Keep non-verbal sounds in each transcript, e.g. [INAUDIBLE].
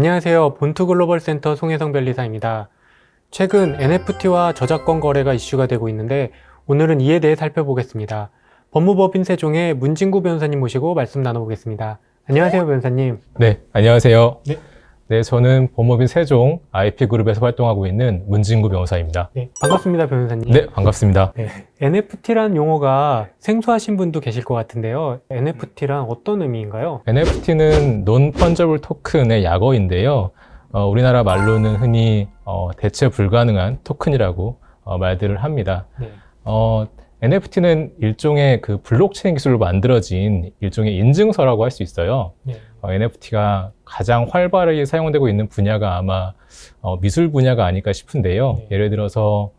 안녕하세요. 본투 글로벌 센터 송혜성 변리사입니다. 최근 NFT와 저작권 거래가 이슈가 되고 있는데 오늘은 이에 대해 살펴보겠습니다. 법무법인 세종의 문진구 변호사님 모시고 말씀 나눠보겠습니다. 안녕하세요, 변호사님. 네, 안녕하세요. 네. 네, 저는 법무법인 세종 IP그룹에서 활동하고 있는 문진구 변호사입니다. 네, 반갑습니다, 변호사님. 네, 반갑습니다. 네, NFT란 용어가 생소하신 분도 계실 것 같은데요. NFT란 어떤 의미인가요? NFT는 Non-Fungible Token의 약어인데요. 어, 우리나라 말로는 흔히 어, 대체 불가능한 토큰이라고 어, 말들을 합니다. 네. 어, NFT는 일종의 그 블록체인 기술로 만들어진 일종의 인증서라고 할 수 있어요. 네. 어, NFT가 가장 활발하게 사용되고 있는 분야가 아마 어, 미술 분야가 아닐까 싶은데요. 네. 예를 들어서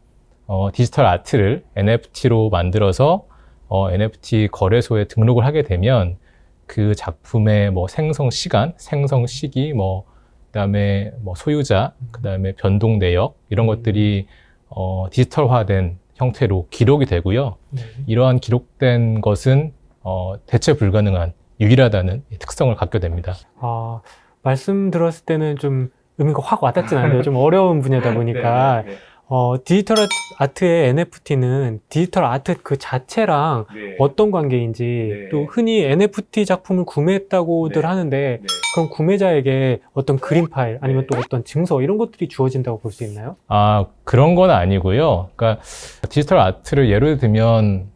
어, 디지털 아트를 NFT로 만들어서 어, NFT 거래소에 등록을 하게 되면 그 작품의 뭐 생성 시간, 생성 시기, 뭐 그다음에 뭐 소유자, 그다음에 변동 내역 이런 음. 것들이 어, 디지털화된 형태로 기록이 되고요. 네. 이러한 기록된 것은 어, 대체 불가능한 유일하다는 이 특성을 갖게 됩니다. 아, 말씀 들었을 때는 좀 의미가 확 와닿진 않는데요. 좀 어려운 분야다 [LAUGHS] 보니까 네, 어, 디지털 아트- 아트의 NFT는 디지털 아트 그 자체랑 네. 어떤 관계인지 네. 또 흔히 NFT 작품을 구매했다고들 네. 하는데 네. 그럼 구매자에게 어떤 그림 파일 아니면 또 어떤 증서 이런 것들이 주어진다고 볼 수 있나요? 아, 그런 건 아니고요. 그러니까 디지털 아트를 예를 들면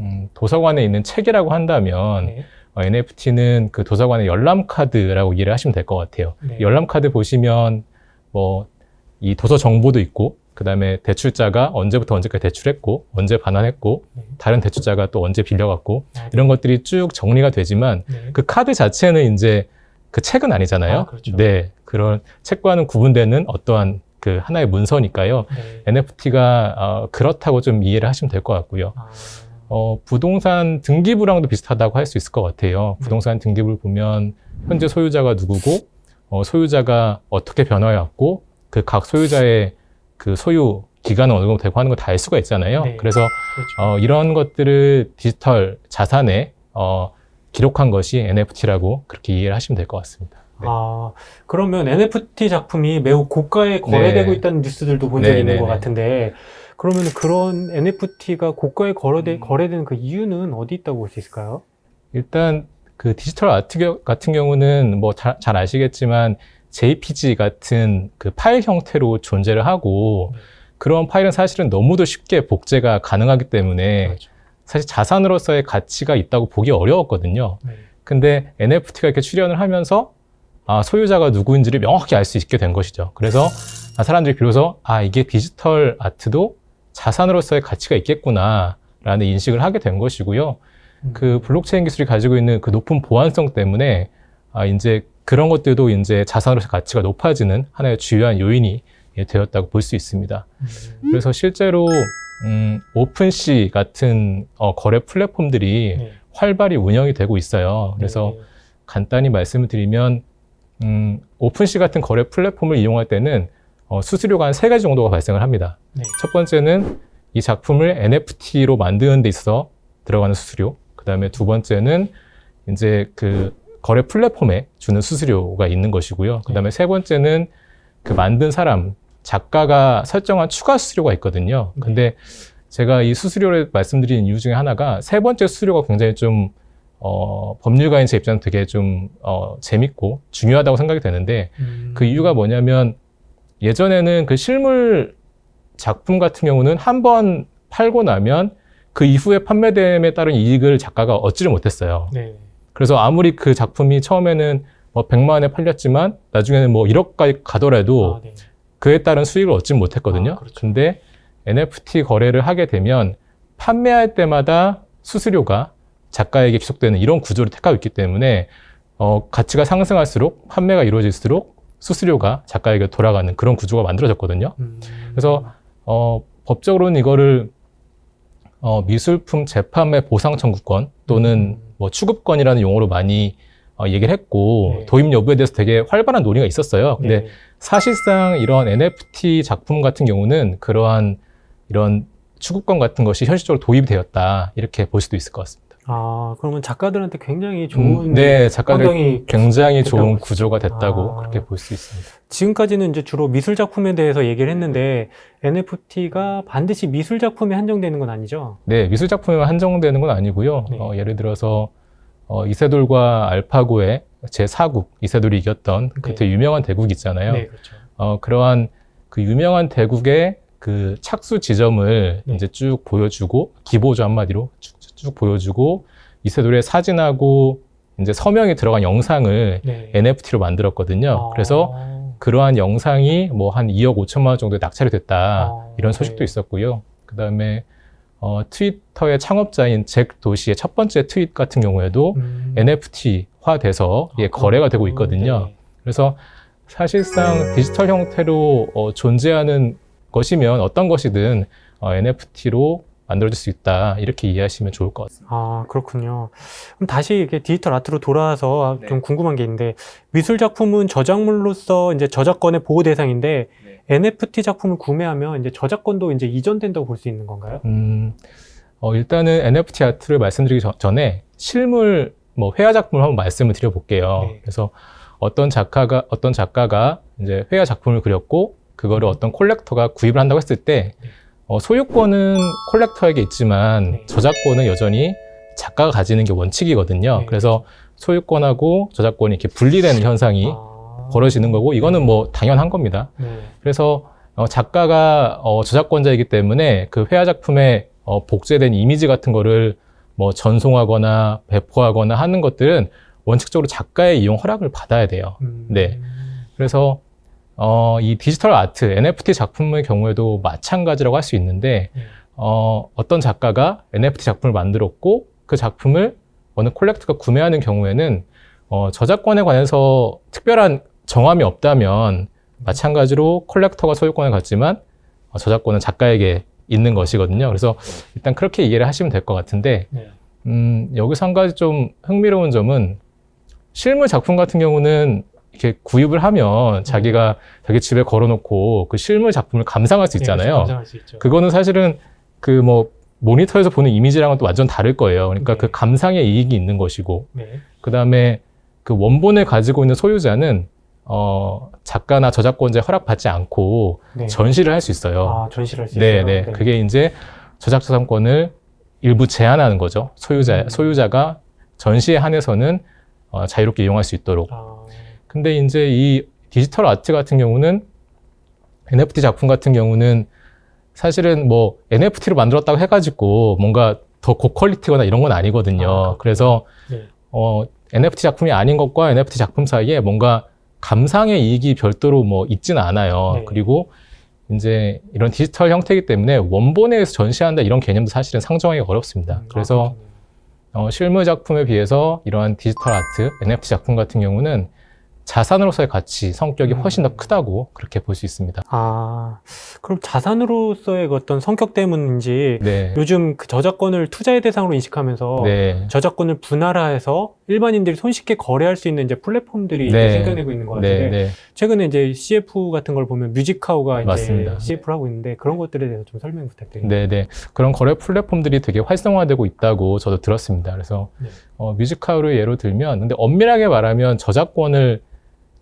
음, 도서관에 있는 책이라고 한다면 네. NFT는 그 도서관의 열람 카드라고 이해를 하시면 될 것 같아요. 네. 열람 카드 보시면 뭐 이 도서 정보도 있고 그다음에 대출자가 언제부터 언제까지 대출했고 언제 반환했고 네. 다른 대출자가 또 언제 빌려갔고 아, 이런 것들이 쭉 정리가 되지만 네. 그 카드 자체는 이제 그 책은 아니잖아요. 아, 그렇죠. 네. 그런 책과는 구분되는 어떠한 그 하나의 문서니까요. 네. NFT가 어, 그렇다고 좀 이해를 하시면 될 것 같고요. 아, 어, 부동산 등기부랑도 비슷하다고 할 수 있을 것 같아요. 네. 부동산 등기부를 보면 현재 소유자가 누구고 어, 소유자가 어떻게 변화해 왔고 그 각 소유자의 그 소유 기간은 어느 정도 되고 하는 거 다 알 수가 있잖아요. 네. 그래서 그렇죠. 어, 이런 것들을 디지털 자산에 어, 기록한 것이 NFT라고 그렇게 이해를 하시면 될 것 같습니다. 네. 아, 그러면 NFT 작품이 매우 고가에 거래되고 네. 있다는 뉴스들도 본 적이 네, 있는 네, 것 네. 같은데, 그러면 그런 NFT가 고가에 거래되, 음. 거래되는 그 이유는 어디 있다고 볼 수 있을까요? 일단 그 디지털 아트 겨- 같은 경우는 뭐 잘 아시겠지만 JPG 같은 그 파일 형태로 존재를 하고 네. 그런 파일은 사실은 너무도 쉽게 복제가 가능하기 때문에 그렇죠. 사실 자산으로서의 가치가 있다고 보기 어려웠거든요. 네. 근데 NFT가 이렇게 출현을 하면서 아, 소유자가 누구인지를 명확히 알 수 있게 된 것이죠. 그래서 아, 사람들이 비로소 아, 이게 디지털 아트도 자산으로서의 가치가 있겠구나라는 인식을 하게 된 것이고요. 음. 그 블록체인 기술이 가지고 있는 그 높은 보안성 때문에 아, 이제 그런 것들도 이제 자산으로서 가치가 높아지는 하나의 주요한 요인이 예, 되었다고 볼 수 있습니다. 음. 그래서 실제로 음, 오픈시 같은 어, 거래 플랫폼들이 네. 활발히 운영이 되고 있어요. 그래서 네. 간단히 말씀을 드리면 음, 오픈시 같은 거래 플랫폼을 이용할 때는 어, 수수료가 한 세 가지 정도가 발생을 합니다. 네. 첫 번째는 이 작품을 NFT로 만드는 데 있어서 들어가는 수수료. 그 다음에 두 번째는 이제 그 거래 플랫폼에 주는 수수료가 있는 것이고요. 그 다음에 세 번째는 그 만든 사람, 작가가 설정한 추가 수수료가 있거든요. 네. 근데 제가 이 수수료를 말씀드리는 이유 중에 하나가 세 번째 수수료가 굉장히 좀 어, 법률가인 제 입장에서 되게 좀 어, 재밌고 중요하다고 생각이 되는데 음. 그 이유가 뭐냐면 예전에는 그 실물 작품 같은 경우는 한 번 팔고 나면 그 이후에 판매됨에 따른 이익을 작가가 얻지를 못했어요. 네. 그래서 아무리 그 작품이 처음에는 뭐 100만 원에 팔렸지만 나중에는 뭐 1억까지 가더라도 아, 네. 그에 따른 수익을 얻지 못했거든요. 아, 그렇죠. 근데 NFT 거래를 하게 되면 판매할 때마다 수수료가 작가에게 기속되는 이런 구조를 택하고 있기 때문에 어, 가치가 상승할수록 판매가 이루어질수록 수수료가 작가에게 돌아가는 그런 구조가 만들어졌거든요. 음. 그래서 어, 법적으로는 이거를 어, 미술품 재판매 보상 청구권 또는 음. 뭐 추급권이라는 용어로 많이 어, 얘기를 했고 네. 도입 여부에 대해서 되게 활발한 논의가 있었어요. 근데 네. 사실상 이런 NFT 작품 같은 경우는 그러한 이런 추구권 같은 것이 현실적으로 도입이 되었다 이렇게 볼 수도 있을 것 같습니다. 아, 그러면 작가들한테 굉장히 좋은 음, 네, 작가들 환경이 굉장히 좋은. 구조가 됐다고 아. 그렇게 볼 수 있습니다. 지금까지는 이제 주로 미술 작품에 대해서 얘기를 했는데 NFT가 반드시 미술 작품에 한정되는 건 아니죠? 네, 미술 작품에만 한정되는 건 아니고요. 네. 어, 예를 들어서 어, 이세돌과 알파고의 제 4국 이세돌이 이겼던 그 네. 되게 유명한 대국 있잖아요. 네, 그렇죠. 어, 그러한 그 유명한 대국의 그 착수 지점을 네. 이제 쭉 보여주고 기보조 한마디로 쭉, 쭉, 쭉 보여주고 이세돌의 사진하고 이제 서명이 들어간 영상을 네. NFT로 만들었거든요. 아. 그래서 그러한 영상이 뭐 한 2억 5천만 원 정도에 낙찰이 됐다 아, 이런 소식도 네. 있었고요. 그 다음에 어, 트위터의 창업자인 잭 도시의 첫 번째 트윗 같은 경우에도 음. NFT화 돼서 예, 아, 거래가 되고. 있거든요. 네. 그래서 사실상 디지털 형태로 어, 존재하는 것이면 어떤 것이든 어, NFT로 만들어질 수 있다 이렇게 이해하시면 좋을 것 같습니다. 아, 그렇군요. 그럼 다시 이렇게 디지털 아트로 돌아와서 네. 좀 궁금한 게 있는데, 미술 작품은 저작물로서 이제 저작권의 보호 대상인데, NFT 작품을 구매하면 이제 저작권도 이제 이전된다고 볼 수 있는 건가요? 음, 어, 일단은 NFT 아트를 말씀드리기 전- 전에 실물 뭐 회화 작품을 한번 말씀을 드려볼게요. 네. 그래서 어떤 작가가 어떤 작가가 이제 회화 작품을 그렸고 그거를 어떤 콜렉터가 구입을 한다고 했을 때 네. 어, 소유권은 콜렉터에게 있지만 네. 저작권은 여전히 작가가 가지는 게 원칙이거든요. 네, 그래서 소유권하고 저작권이 이렇게 분리되는 현상이 아, 벌어지는 거고 이거는 뭐 당연한 겁니다. 네. 그래서 어, 작가가 어, 저작권자이기 때문에 그 회화 작품에 어, 복제된 이미지 같은 거를 뭐 전송하거나 배포하거나 하는 것들은 원칙적으로 작가의 이용 허락을 받아야 돼요. 음, 네. 그래서 어, 이 디지털 아트, NFT 작품의 경우에도 마찬가지라고 할 수 있는데 네. 어, 어떤 작가가 NFT 작품을 만들었고 그 작품을 어느 콜렉터가 구매하는 경우에는 어, 저작권에 관해서 특별한 정함이 없다면 마찬가지로 콜렉터가 소유권을 갖지만 어, 저작권은 작가에게 있는 것이거든요. 그래서 일단 그렇게 이해를 하시면 될 것 같은데 네. 음, 여기서 한 가지 좀 흥미로운 점은 실물 작품 같은 경우는 이렇게 구입을 하면 자기가 자기 집에 걸어놓고 그 실물 작품을 감상할 수 네, 있잖아요. 감상할 수 있죠. 그거는 사실은 그 뭐 모니터에서 보는 이미지랑은 또 완전 다를 거예요. 그러니까 네. 그 감상의 이익이 있는 것이고, 네. 그 다음에 그 원본을 가지고 있는 소유자는 어 작가나 저작권자의 허락받지 않고 네. 전시를 할 수 있어요. 아, 전시를 할수 네, 있어요. 네. 그게 이제 저작자상권을 일부 제한하는 거죠. 소유자 음. 소유자가 전시에 한해서는 어, 자유롭게 이용할 수 있도록. 아, 근데 이제 이 디지털 아트 같은 경우는 NFT 작품 같은 경우는 사실은 뭐 NFT로 만들었다고 해가지고 뭔가 더 고퀄리티거나 이런 건 아니거든요. 아. 그래서 네. 어, NFT 작품이 아닌 것과 NFT 작품 사이에 뭔가 감상의 이익이 별도로 뭐 있지는 않아요. 네. 그리고 이제 이런 디지털 형태이기 때문에 원본에 의해서 전시한다 이런 개념도 사실은 상정하기 어렵습니다. 음, 그래서 아. 어, 실물 작품에 비해서 이러한 디지털 아트, NFT 작품 같은 경우는 자산으로서의 가치, 성격이 음. 훨씬 더 크다고 그렇게 볼 수 있습니다. 아, 그럼 자산으로서의 그 어떤 성격 때문인지 네. 요즘 그 저작권을 투자의 대상으로 인식하면서 네. 저작권을 분할화해서 일반인들이 손쉽게 거래할 수 있는 이제 플랫폼들이 이제 네. 생겨내고 있는 것 같은데 네, 네. 최근에 이제 CF 같은 걸 보면 뮤직하우가 이제 맞습니다. CF를 하고 있는데 그런 것들에 대해서 좀 설명 부탁드립니다. 네, 네. 그런 거래 플랫폼들이 되게 활성화되고 있다고 저도 들었습니다. 그래서 네. 어, 뮤직하우를 예로 들면, 근데 엄밀하게 말하면 저작권을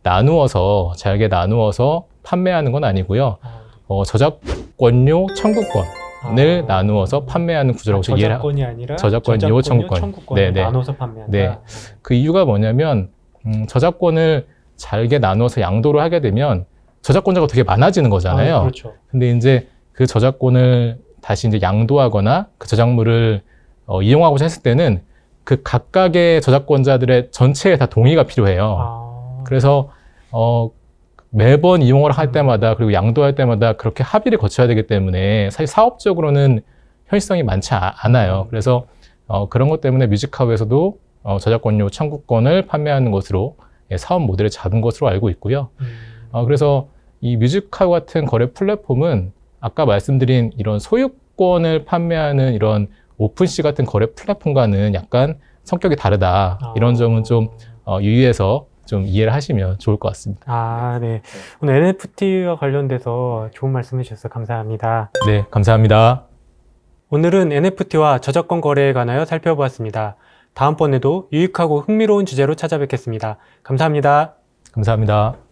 나누어서 잘게 나누어서 판매하는 건 아니고요. 아, 어, 저작권료 청구권을 아. 나누어서 판매하는 구조라고 아, 이해를 저작권이 아니라 저작권료 청구권. 청구권을 네, 네. 나눠서 판매한다. 네. 그 이유가 뭐냐면 음, 저작권을 잘게 나누어서 양도를 하게 되면 저작권자가 되게 많아지는 거잖아요. 아, 그렇죠. 근데 이제 그 저작권을 다시 이제 양도하거나 그 저작물을 어, 이용하고자 했을 때는 그 각각의 저작권자들의 전체에 다 동의가 필요해요. 아, 그래서 어, 매번 이용을 할 때마다 그리고 양도할 때마다 그렇게 합의를 거쳐야 되기 때문에 사실 사업적으로는 현실성이 많지 아- 않아요. 그래서 어, 그런 것 때문에 뮤직하우에서도 어, 저작권료 청구권을 판매하는 것으로 예, 사업 모델을 잡은 것으로 알고 있고요. 음, 어, 그래서 이 뮤직하우 같은 거래 플랫폼은 아까 말씀드린 이런 소유권을 판매하는 이런 오픈시 같은 거래 플랫폼과는 약간 성격이 다르다. 아. 이런 점은 좀 어, 유의해서 좀 이해를 하시면 좋을 것 같습니다. 아, 네. 오늘 NFT와 관련돼서 좋은 말씀 해주셔서 감사합니다. 네, 감사합니다. 오늘은 NFT와 저작권 거래에 관하여 살펴보았습니다. 다음번에도 유익하고 흥미로운 주제로 찾아뵙겠습니다. 감사합니다. 감사합니다.